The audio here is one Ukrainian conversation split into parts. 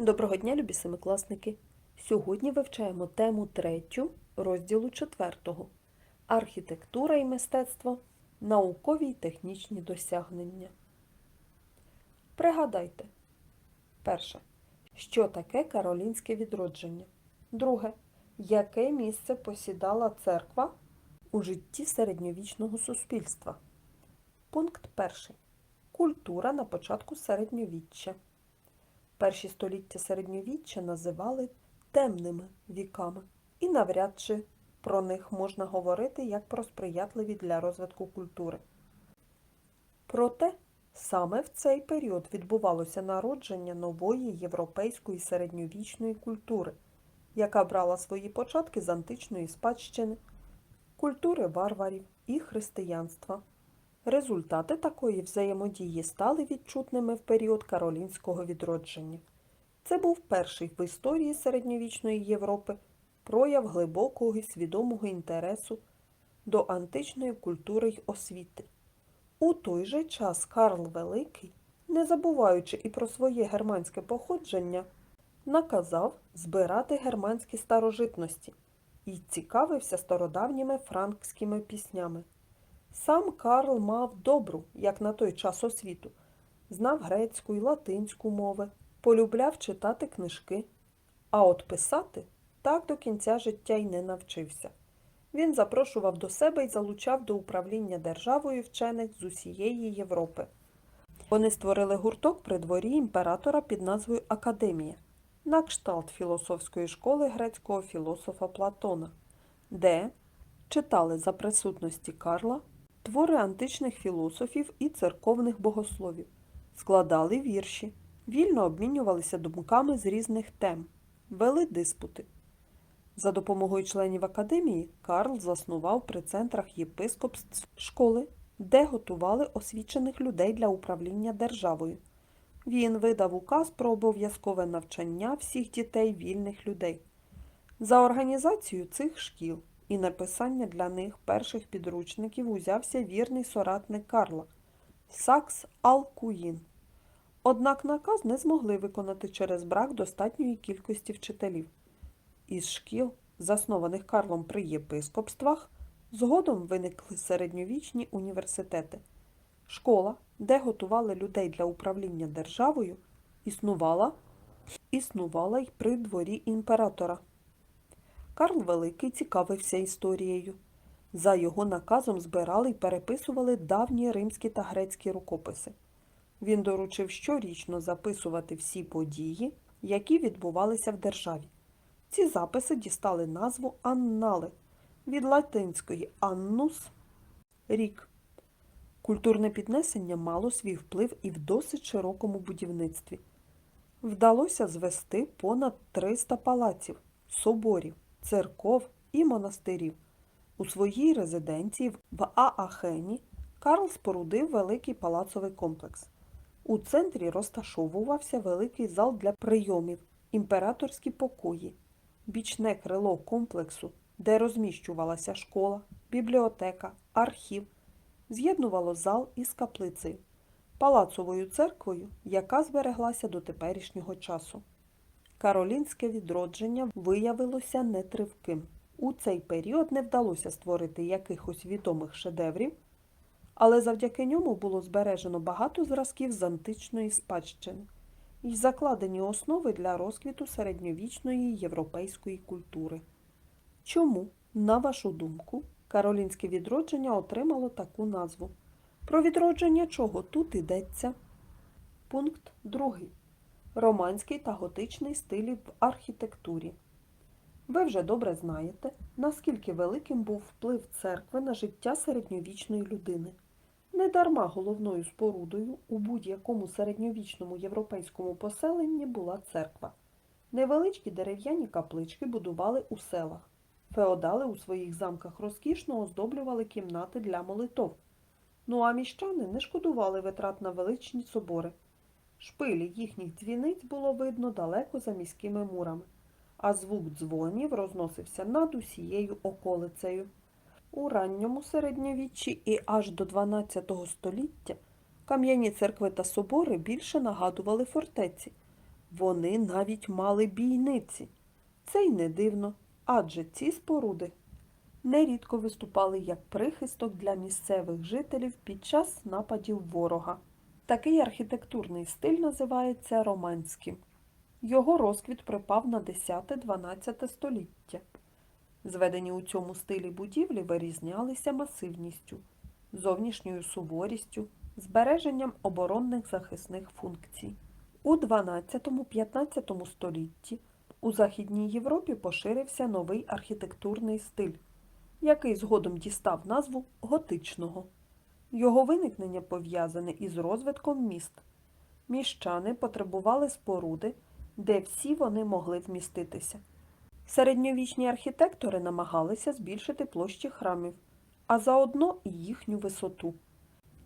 Доброго дня, любі семикласники! Сьогодні вивчаємо тему третю розділу четвертого Архітектура і мистецтво. Наукові й технічні досягнення. Пригадайте. Перше. Що таке Каролінське відродження? Друге. Яке місце посідала церква у житті середньовічного суспільства? Пункт перший. Культура на початку середньовіччя. Перші століття середньовіччя називали темними віками, і навряд чи про них можна говорити як про сприятливі для розвитку культури. Проте саме в цей період відбувалося народження нової європейської середньовічної культури, яка брала свої початки з античної спадщини, культури варварів і християнства. Результати такої взаємодії стали відчутними в період Каролінського відродження. Це був перший в історії середньовічної Європи прояв глибокого і свідомого інтересу до античної культури й освіти. У той же час Карл Великий, не забуваючи і про своє германське походження, наказав збирати германські старожитності і цікавився стародавніми франкськими піснями. Сам Карл мав добру, як на той час освіту, знав грецьку й латинську мови, полюбляв читати книжки, а от писати так до кінця життя й не навчився. Він запрошував до себе і залучав до управління державою вчених з усієї Європи. Вони створили гурток при дворі імператора під назвою Академія, на кшталт філософської школи грецького філософа Платона, де читали за присутності Карла твори античних філософів і церковних богословів, складали вірші, вільно обмінювалися думками з різних тем, вели диспути. За допомогою членів академії Карл заснував при центрах єпископств школи, де готували освічених людей для управління державою. Він видав указ про обов'язкове навчання всіх дітей вільних людей. За організацію цих шкіл і написання для них перших підручників узявся вірний соратник Карла Сакс Алкуїн. Однак наказ не змогли виконати через брак достатньої кількості вчителів. Із шкіл, заснованих Карлом при єпископствах, згодом виникли середньовічні університети. Школа, де готували людей для управління державою, існувала, існувала й при дворі імператора. Карл Великий цікавився історією. За його наказом збирали й переписували давні римські та грецькі рукописи. Він доручив щорічно записувати всі події, які відбувалися в державі. Ці записи дістали назву Аннали від латинської аннус рік. Культурне піднесення мало свій вплив і в досить широкому будівництві. Вдалося звести понад 300 палаців, соборів, церков і монастирів. У своїй резиденції в Аахені Карл спорудив великий палацовий комплекс. У центрі розташовувався великий зал для прийомів, імператорські покої, бічне крило комплексу, де розміщувалася школа, бібліотека, архів, з'єднувало зал із каплицею, палацовою церквою, яка збереглася до теперішнього часу. Каролінське відродження виявилося нетривким. У цей період не вдалося створити якихось відомих шедеврів, але завдяки ньому було збережено багато зразків з античної спадщини і закладені основи для розквіту середньовічної європейської культури. Чому, на вашу думку, Каролінське відродження отримало таку назву? Про відродження чого тут йдеться? Пункт 2. Романський та готичний стилі в архітектурі. Ви вже добре знаєте, наскільки великим був вплив церкви на життя середньовічної людини. Недарма головною спорудою у будь-якому середньовічному європейському поселенні була церква. Невеличкі дерев'яні каплички будували у селах. Феодали у своїх замках розкішно оздоблювали кімнати для молитов. Ну а міщани не шкодували витрат на величні собори. Шпилі їхніх дзвіниць було видно далеко за міськими мурами, а звук дзвонів розносився над усією околицею. У ранньому середньовіччі і аж до XII століття кам'яні церкви та собори більше нагадували фортеці, Вони навіть мали бійниці. Це й не дивно, адже ці споруди нерідко виступали як прихисток для місцевих жителів під час нападів ворога. Такий архітектурний стиль називається романським. Його розквіт припав на 10-12 століття. Зведені у цьому стилі будівлі вирізнялися масивністю, зовнішньою суворістю, збереженням оборонних захисних функцій. У 12-15 столітті у Західній Європі поширився новий архітектурний стиль, який згодом дістав назву готичного. Його виникнення пов'язане із розвитком міст. Міщани потребували споруди, де всі вони могли вміститися. Середньовічні архітектори намагалися збільшити площі храмів, а заодно і їхню висоту.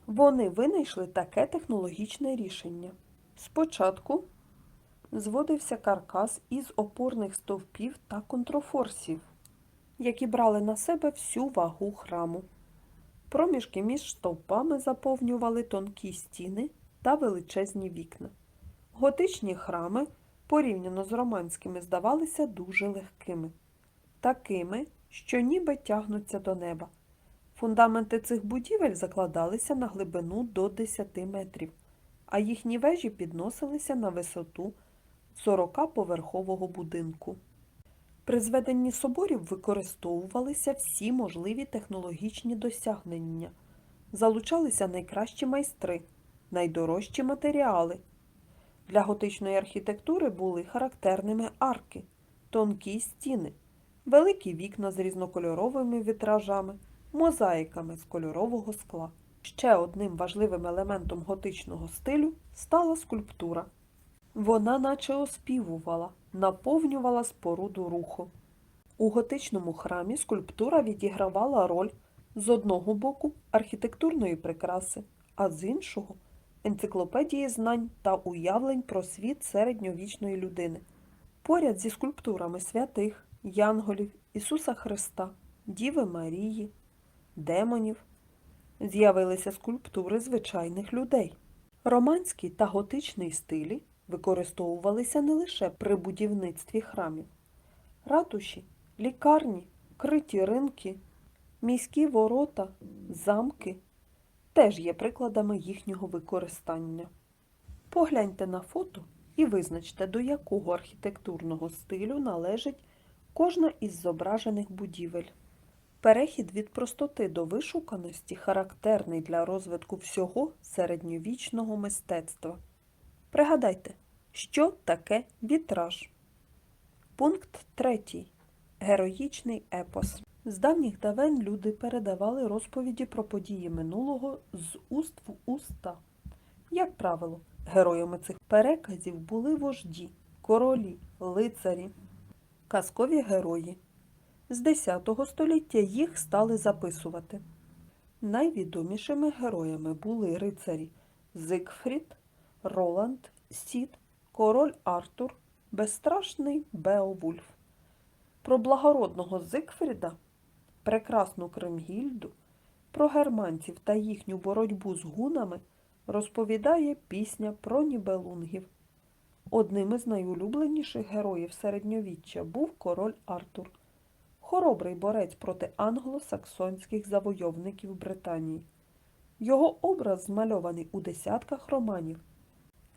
Вони винайшли таке технологічне рішення. Спочатку зводився каркас із опорних стовпів та контрофорсів, які брали на себе всю вагу храму. Проміжки між стовпами заповнювали тонкі стіни та величезні вікна. Готичні храми, порівняно з романськими, здавалися дуже легкими, такими, що ніби тягнуться до неба. Фундаменти цих будівель закладалися на глибину до 10 метрів, а їхні вежі підносилися на висоту 40-поверхового будинку. При зведенні соборів використовувалися всі можливі технологічні досягнення, залучалися найкращі майстри, найдорожчі матеріали. Для готичної архітектури були характерними арки, тонкі стіни, великі вікна з різнокольоровими вітражами, мозаїками з кольорового скла. Ще одним важливим елементом готичного стилю стала скульптура. Вона наче оспівувала, наповнювала споруду руху. У готичному храмі скульптура відігравала роль з одного боку архітектурної прикраси, а з іншого енциклопедії знань та уявлень про світ середньовічної людини. Поряд зі скульптурами святих, янголів, Ісуса Христа, Діви Марії, демонів з'явилися скульптури звичайних людей. Романський та готичний стилі використовувалися не лише при будівництві храмів. Ратуші, лікарні, криті ринки, міські ворота, замки теж є прикладами їхнього використання. Погляньте на фото і визначте, до якого архітектурного стилю належить кожна із зображених будівель. Перехід від простоти до вишуканості характерний для розвитку всього середньовічного мистецтва. Пригадайте, що таке вітраж. Пункт 3. Героїчний епос. З давніх давен люди передавали розповіді про події минулого з уст в уста. Як правило, героями цих переказів були вожді, королі, лицарі, казкові герої. З X століття їх стали записувати. Найвідомішими героями були рицарі Зигфрід, Роланд, Сід, король Артур, безстрашний Беовульф. Про благородного Зигфріда, прекрасну Кримгільду, про германців та їхню боротьбу з гунами розповідає пісня про нібелунгів. Одним із найулюбленіших героїв середньовіччя був король Артур, хоробрий борець проти англосаксонських завойовників Британії. Його образ змальований у десятках романів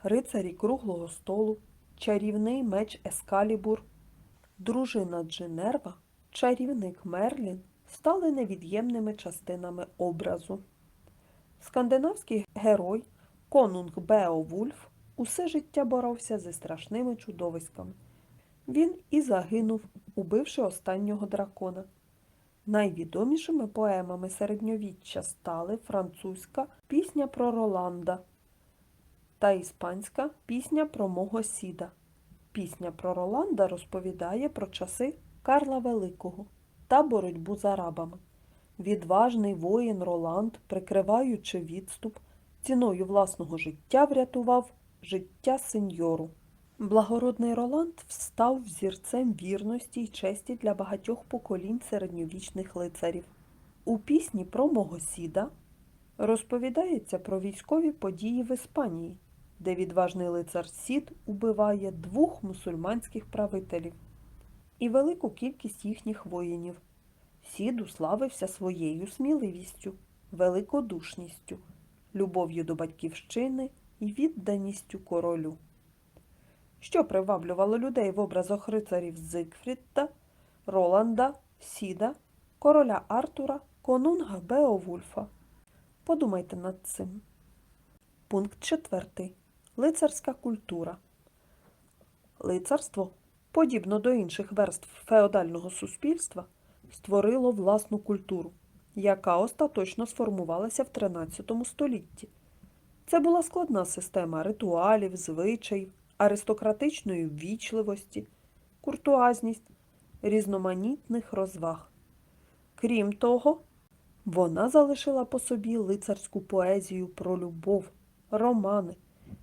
рицарі круглого столу, чарівний меч Ескалібур, дружина Дженерва, чарівник Мерлін стали невід'ємними частинами образу. Скандинавський герой Конунг Беовульф усе життя боровся зі страшними чудовиськами. Він і загинув, убивши останнього дракона. Найвідомішими поемами середньовіччя стали французька пісня про Роланда та іспанська пісня про мого сіда. Пісня про Роланда розповідає про часи Карла Великого та боротьбу з арабами. Відважний воїн Роланд, прикриваючи відступ, ціною власного життя врятував життя сеньору. Благородний Роланд став взірцем вірності й честі для багатьох поколінь середньовічних лицарів. У пісні про мого сіда розповідається про військові події в Іспанії, де відважний лицар Сід убиває двох мусульманських правителів і велику кількість їхніх воїнів. Сід уславився своєю сміливістю, великодушністю, любов'ю до батьківщини і відданістю королю. Що приваблювало людей в образах рицарів Зигфрідда, Роланда, Сіда, короля Артура, конунга Беовульфа? Подумайте над цим. Пункт четвертий. Лицарська культура. Лицарство, подібно до інших верств феодального суспільства, створило власну культуру, яка остаточно сформувалася в XIII столітті. Це була складна система ритуалів, звичаїв, аристократичної ввічливості, куртуазність, різноманітних розваг. Крім того, вона залишила по собі лицарську поезію про любов, романи,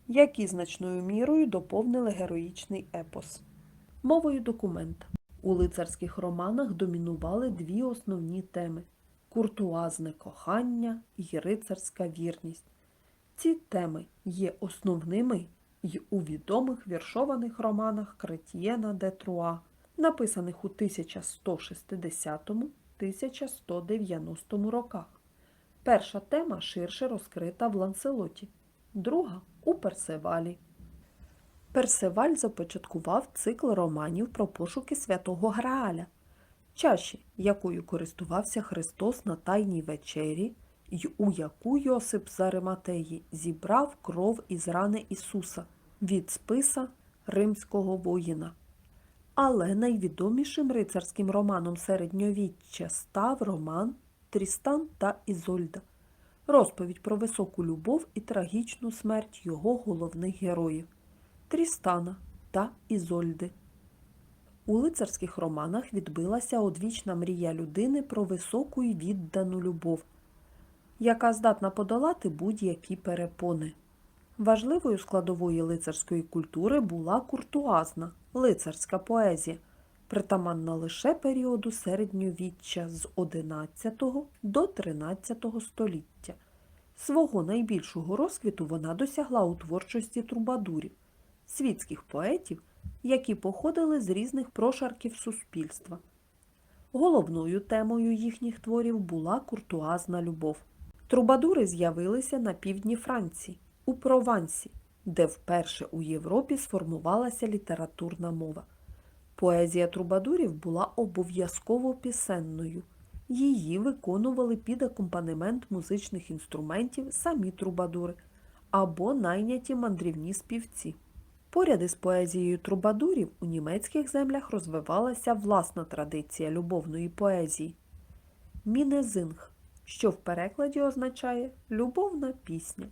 які значною мірою доповнили героїчний епос. Мовою документа. У лицарських романах домінували дві основні теми куртуазне кохання і рицарська вірність. Ці теми є основними й у відомих віршованих романах Кретьєна де Труа, написаних у 1160-1190 роках. Перша тема ширше розкрита в Ланселоті, друга у Персевалі. Персеваль започаткував цикл романів про пошуки святого Грааля, чаші, якою користувався Христос на Тайній вечері, й у яку Йосип з Ариматеї зібрав кров із рани Ісуса від списа римського воїна. Але найвідомішим рицарським романом середньовіччя став роман Трістан та Ізольда, розповідь про високу любов і трагічну смерть його головних героїв Трістана та Ізольди. У лицарських романах відбилася одвічна мрія людини про високу і віддану любов, яка здатна подолати будь-які перепони. Важливою складовою лицарської культури була куртуазна, лицарська поезія, притаманна лише періоду середньовіччя з XI до XIII століття. Свого найбільшого розквіту вона досягла у творчості трубадурів, світських поетів, які походили з різних прошарків суспільства. Головною темою їхніх творів була куртуазна любов. Трубадури з'явилися на півдні Франції, у Провансі, де вперше у Європі сформувалася літературна мова. Поезія трубадурів була обов'язково пісенною. Її виконували під акомпанемент музичних інструментів самі трубадури або найняті мандрівні співці. Поряд із поезією трубадурів у німецьких землях розвивалася власна традиція любовної поезії мінезинг, що в перекладі означає любовна пісня.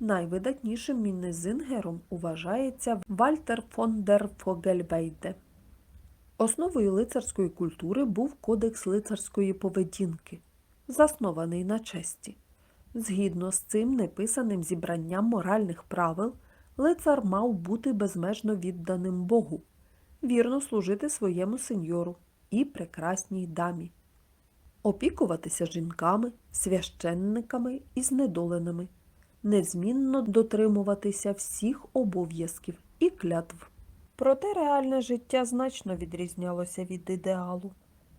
Найвидатнішим мінезингером вважається Вальтер фон дер Фогельвейде. Основою лицарської культури був кодекс лицарської поведінки, заснований на честі. Згідно з цим неписаним зібранням моральних правил, лицар мав бути безмежно відданим Богу, вірно служити своєму сеньору і прекрасній дамі, опікуватися жінками, священниками і знедоленими, незмінно дотримуватися всіх обов'язків і клятв. Проте реальне життя значно відрізнялося від ідеалу.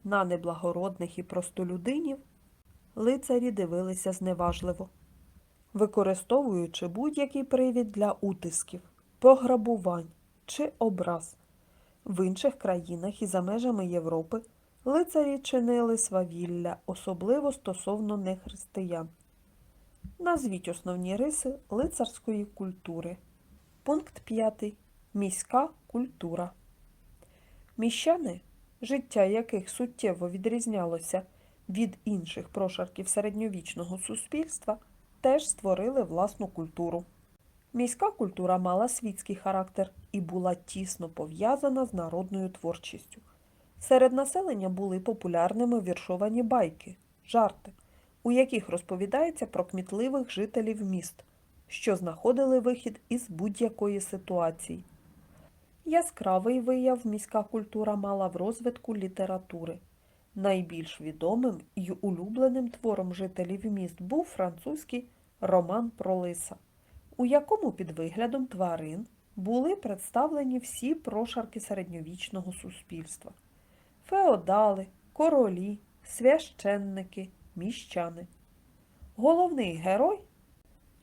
На неблагородних і простолюдинів лицарі дивилися зневажливо, використовуючи будь-який привід для утисків, пограбувань чи образ. В інших країнах і за межами Європи лицарі чинили свавілля, особливо стосовно нехристиян. Назвіть основні риси лицарської культури. Пункт 5. Міська культура. Міщани, життя яких суттєво відрізнялося від інших прошарків середньовічного суспільства, теж створили власну культуру. Міська культура мала світський характер і була тісно пов'язана з народною творчістю. Серед населення були популярними віршовані байки, жарти, у яких розповідається про кмітливих жителів міст, що знаходили вихід із будь-якої ситуації. Яскравий вияв міська культура мала в розвитку літератури. Найбільш відомим і улюбленим твором жителів міст був французький роман про лиса, у якому під виглядом тварин були представлені всі прошарки середньовічного суспільства феодали, королі, священники, міщани. Головний герой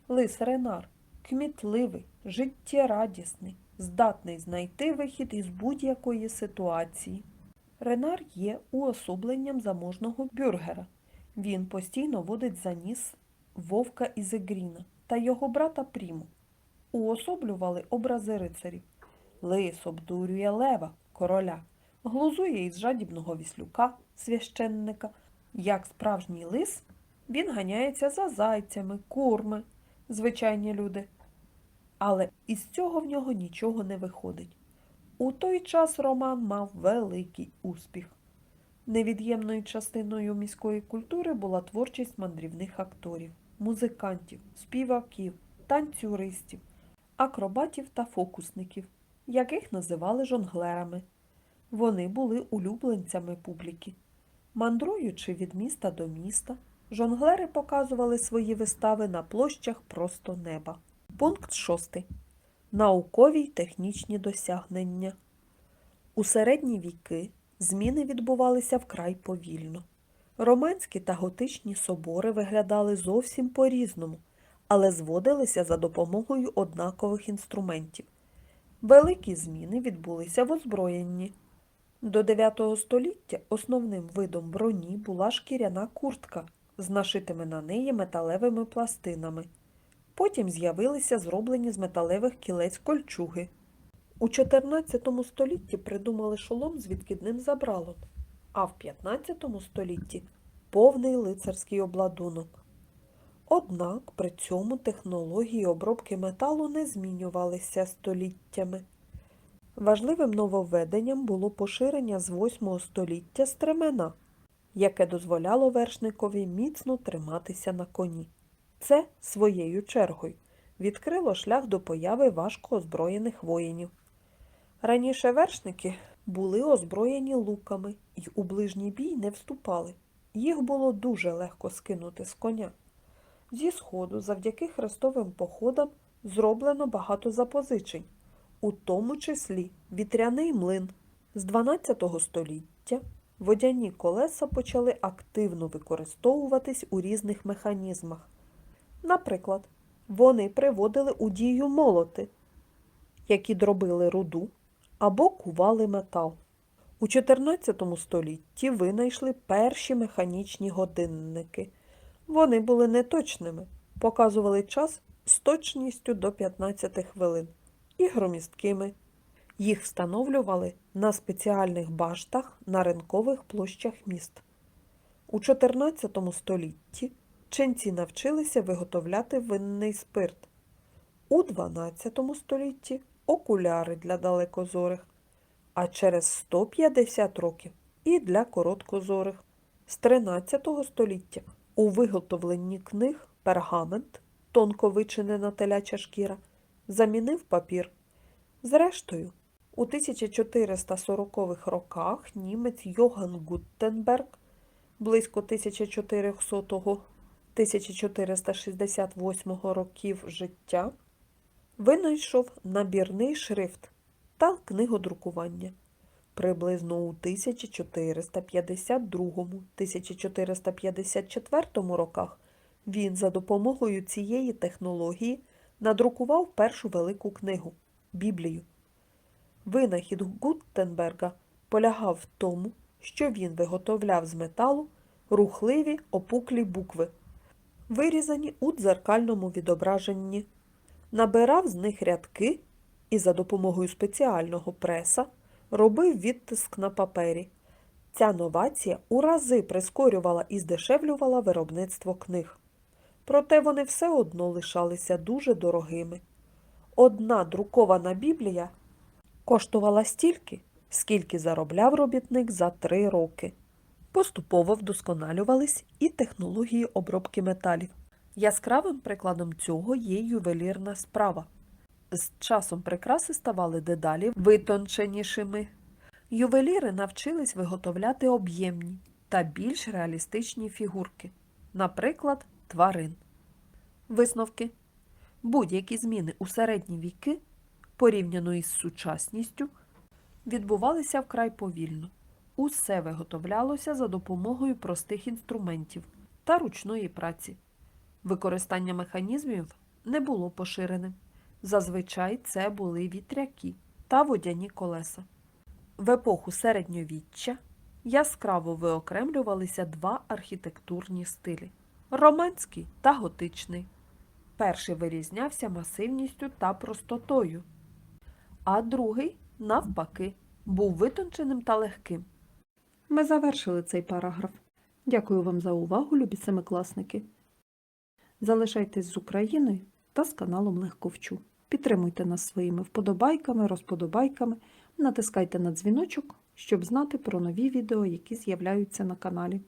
Лис Ренар кмітливий, життєрадісний, здатний знайти вихід із будь-якої ситуації. Ренар є уособленням заможного бюргера. Він постійно водить за ніс вовка Ізегріна та його брата Пріму. Уособлювали образи рицарів. Лис обдурює лева, короля, глузує із жадібного віслюка, священника. Як справжній лис, він ганяється за зайцями, курми, звичайні люди. Але із цього в нього нічого не виходить. У той час Роман мав великий успіх. Невід'ємною частиною міської культури була творчість мандрівних акторів, музикантів, співаків, танцюристів, акробатів та фокусників, яких називали жонглерами. Вони були улюбленцями публіки. Мандруючи від міста до міста, жонглери показували свої вистави на площах просто неба. Пункт 6. Наукові й технічні досягнення. У середні віки зміни відбувалися вкрай повільно. Романські та готичні собори виглядали зовсім по-різному, але зводилися за допомогою однакових інструментів. Великі зміни відбулися в озброєнні. До 9 століття основним видом броні була шкіряна куртка з нашитими на неї металевими пластинами. Потім з'явилися зроблені з металевих кілець кольчуги. У 14 столітті придумали шолом з відкидним забралом, а в 15 столітті повний лицарський обладунок. Однак при цьому технології обробки металу не змінювалися століттями. Важливим нововведенням було поширення з 8 століття стремена, яке дозволяло вершникові міцно триматися на коні. Це своєю чергою відкрило шлях до появи важко озброєних воїнів. Раніше вершники були озброєні луками і у ближній бій не вступали. Їх було дуже легко скинути з коня. Зі сходу, завдяки хрестовим походам, зроблено багато запозичень, у тому числі вітряний млин. З 12 століття водяні колеса почали активно використовуватись у різних механізмах. Наприклад, вони приводили у дію молоти, які дробили руду або кували метал. У 14 столітті винайшли перші механічні годинники. Вони були неточними, показували час з точністю до 15 хвилин і громісткими. Їх встановлювали на спеціальних баштах на ринкових площах міст. У 14 столітті ченці навчилися виготовляти винний спирт. У 12 столітті окуляри для далекозорих, а через 150 років і для короткозорих. З 13 століття у виготовленні книг пергамент, тонко вичинена теляча шкіра, замінив папір. Зрештою, у 1440-х роках німець Йоган Гуттенберг близько 1400-1468 років життя винайшов набірний шрифт та книгодрукування. Приблизно у 1452-1454 роках він за допомогою цієї технології надрукував першу велику книгу Біблію. Винахід Гуттенберга полягав в тому, що він виготовляв з металу рухливі опуклі букви, вирізані у дзеркальному відображенні, набирав з них рядки і за допомогою спеціального преса робив відтиск на папері. Ця новація у рази прискорювала і здешевлювала виробництво книг. Проте вони все одно лишалися дуже дорогими. Одна друкована біблія коштувала стільки, скільки заробляв робітник за три роки. Поступово вдосконалювались і технології обробки металів. Яскравим прикладом цього є ювелірна справа. З часом прикраси ставали дедалі витонченішими. Ювеліри навчились виготовляти об'ємні та більш реалістичні фігурки, наприклад, тварин. Висновки. Будь-які зміни у середні віки, порівняно із сучасністю, відбувалися вкрай повільно. Усе виготовлялося за допомогою простих інструментів та ручної праці. Використання механізмів не було поширеним. Зазвичай це були вітряки та водяні колеса. В епоху середньовіччя яскраво виокремлювалися два архітектурні стилі романський та готичний. Перший вирізнявся масивністю та простотою, а другий, навпаки, був витонченим та легким. Ми завершили цей параграф. Дякую вам за увагу, любі семикласники. Залишайтесь з Україною та з каналом Легко Вчу. Підтримуйте нас своїми вподобайками, розподобайками, натискайте на дзвіночок, щоб знати про нові відео, які з'являються на каналі.